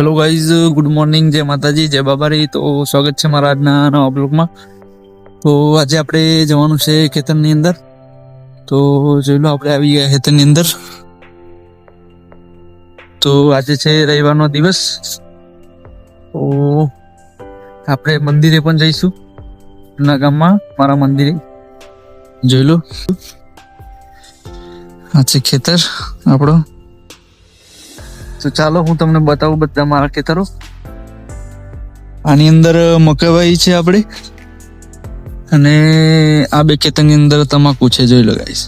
Hello guys good morning જય માતાજી, જય બાબારી. તો સ્વાગત છે મારા આજના નવા બ્લોગમાં તો આજે આપણે જવાનું છે ખેતરની અંદર. તો જોઈ લો, આપણે આવી ગયા ખેતરની અંદર. તો આજે છે રવિવારનો દિવસ. તો આપણે મંદિરે પણ જઈશું. ના ગામમાં, મારા મંદિરે. જોઈ લો. આ છે ખેતર, આપણો. તો ચાલો હું તમને બતાવું બધા મારા ખેતરો. આની અંદર મકાઈ છે આપણે. અને આ બે ખેતરની અંદર તમાકુ છે જોઈ લો ગાઈસ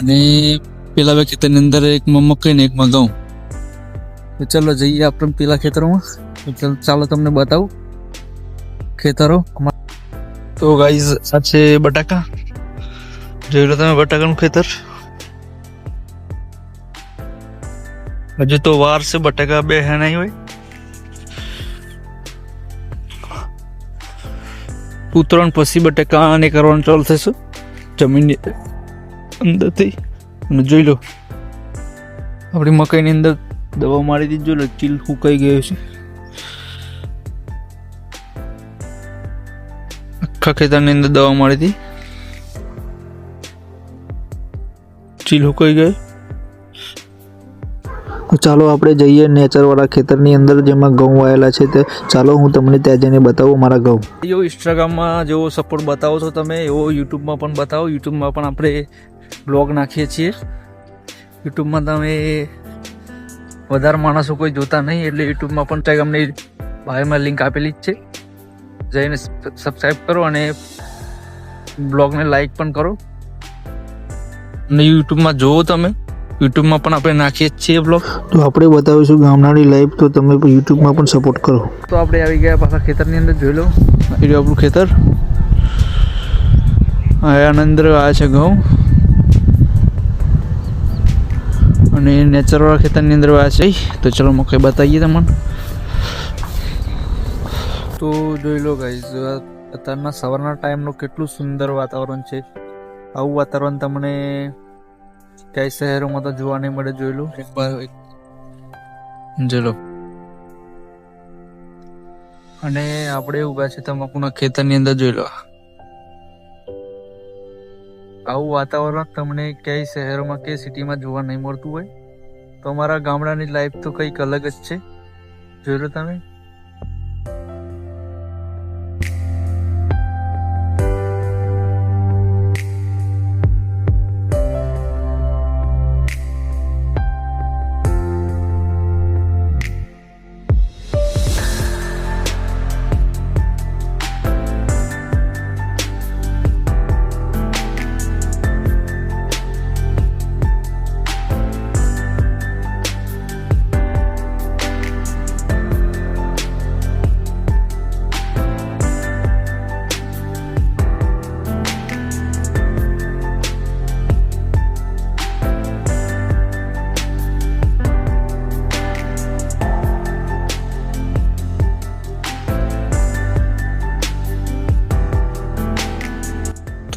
અને પેલા બે ખેતરની અંદર એક મકાઈ ને એકમાં ઘઉં તો ચલો જઈએ આપણે પેલા ખેતરોમાં. ચાલો ચાલો તમને બતાવું. ખેતરો. તો ગાઈઝ આ છે બટાકા. જોઈ લો તમે બટાકાનું ખેતર. હજુ તો વાર છે, બટાકા બે હે નહીં હોય. ઉતરણ પછી બટાકા ને કરવાનું ચાલુ થશે. જમીનની અંદરથી. અને જોઈ લો. આપણી મકાઈની અંદર દવા મારી દીધી લો, ચીલ ફૂંકાઈ ગયો છે. આખા ખેતરની અંદર દવા મારી હતી ચીલ હુકાઈ ગયો ચાલો આપણે જઈએ નેચરવાળા ખેતરની અંદર જેમાં ઘઉં વાયેલા છે તે. ચાલો હું તમને ત્યાં જઈને બતાવું મારા ઘઉં. એવો ઇન્સ્ટાગ્રામમાં જેવો સપોર્ટ બતાવો છો તમે, એવો યુટ્યુબમાં પણ બતાવો. યુટ્યુબમાં પણ આપણે બ્લોગ નાખીએ છીએ. યુટ્યુબમાં તમે વધારે માણસો કોઈ જોતા નહીં, એટલે યુટ્યુબમાં પણ ઇન્સ્ટાગ્રામની બાયોમાં લિંક આપેલી જ છે. જઈને સબસ્ક્રાઈબ કરો અને બ્લોગને લાઈક પણ કરો. અને યુટ્યુબમાં જોવો તમે. યુટ્યુબમાં પણ આપણે નાખીએ જ છીએ બ્લોગ તો આપણે બતાવીશું ગામડાની લાઈફ તો તમે પણ યુટ્યુબમાં પણ સપોર્ટ કરો. તો આપણે આવી ગયા પાછા ખેતરની અંદર જોઈ લો. એ આપણું ખેતર. આના અંદર આ છે ઘઉં. અને નેચરવાળા ખેતરની અંદર આ છે. તો ચલો મકાઈ બતાવીએ તમને. તો જોઈ લો ગાઈઝ અત્યારના સવારના ટાઈમનું કેટલું સુંદર વાતાવરણ છે. આવું વાતાવરણ તમને ક્યાંય શહેરોમાં તો જોવા નહીં મળે જોઈ લો. એક બાર જોઈ અને આપણે ઊભા છે તમાકુના ખેતરની અંદર જોઈ લો. આવું વાતાવરણ તમને ક્યાંય શહેરોમાં કે સિટીમાં જોવા નહીં મળતું હોય. તો અમારા ગામડાની લાઈફ તો કંઈક અલગ જ છે. જોઈ લો તમે.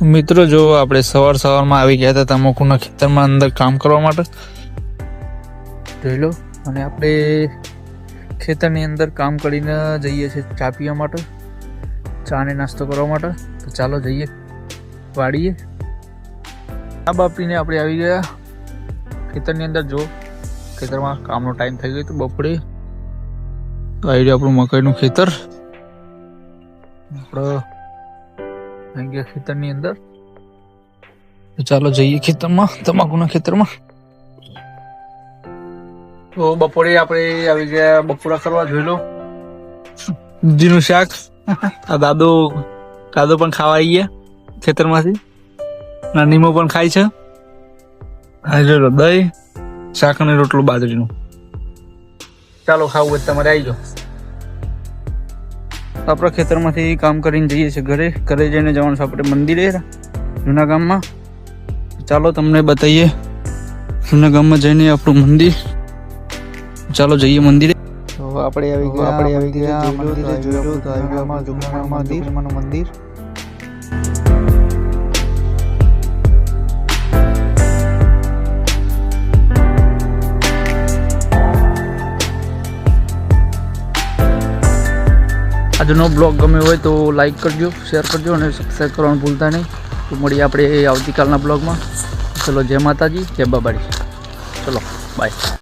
મિત્રો, જો આપણે સવાર સવારમાં આવી ગયા હતા તમાકુના ખેતરમાં અંદર કામ કરવા માટે, જોઈ લો, અને આપણે ખેતરની અંદર કામ કરીને જઈએ છીએ ચા પીવા માટે ચા ને નાસ્તો કરવા માટે. તો ચાલો જઈએ, વાડીએ. ચા બાપીને આપણે આવી ગયા ખેતરની અંદર. જો, ખેતરમાં કામનો ટાઈમ થઈ ગયો તો બપોરે આવી રહ્યું આપણું મકાઈનું ખેતર. આપણે આવી ગયા ખેતરની અંદર. તો ચાલો જઈએ ખેતરમાં તમાકુના ખેતરમાં. તો બપોરે આપણે આવી ગયા બપોરા કરવા જોઈ લો દૂધીનું શાક. આ દાદો દાદો પણ ખાવા આવી ગયા ખેતરમાંથી. નાનીમો પણ ખાય છે. આ જોઈ લો દહીં શાક અને રોટલું બાજરીનું. ચાલો ખાવું હોય તમારે આવી જાઓ. આપણા ખેતરમાંથી કામ કરીને જઈએ છીએ ઘરે. ઘરે જઈને જવાનું છે આપણે મંદિરે જૂના ગામમાં. ચાલો તમને બતાવીએ જૂના ગામમાં જઈને આપણું મંદિર. ચાલો જઈએ મંદિરે. તો આપણે આવી ગયા આપણે આવી ગયા મંદિર. આજનો બ્લોગ ગમ્યો હોય તો લાઈક કરજો, શેર કરજો અને સબસ્ક્રાઈબ કરવાનું ભૂલતા નહીં. તો મળીએ આપણે આવતીકાલના બ્લોગમાં. ચલો, જય માતાજી, જય બાબાડી. ચલો બાય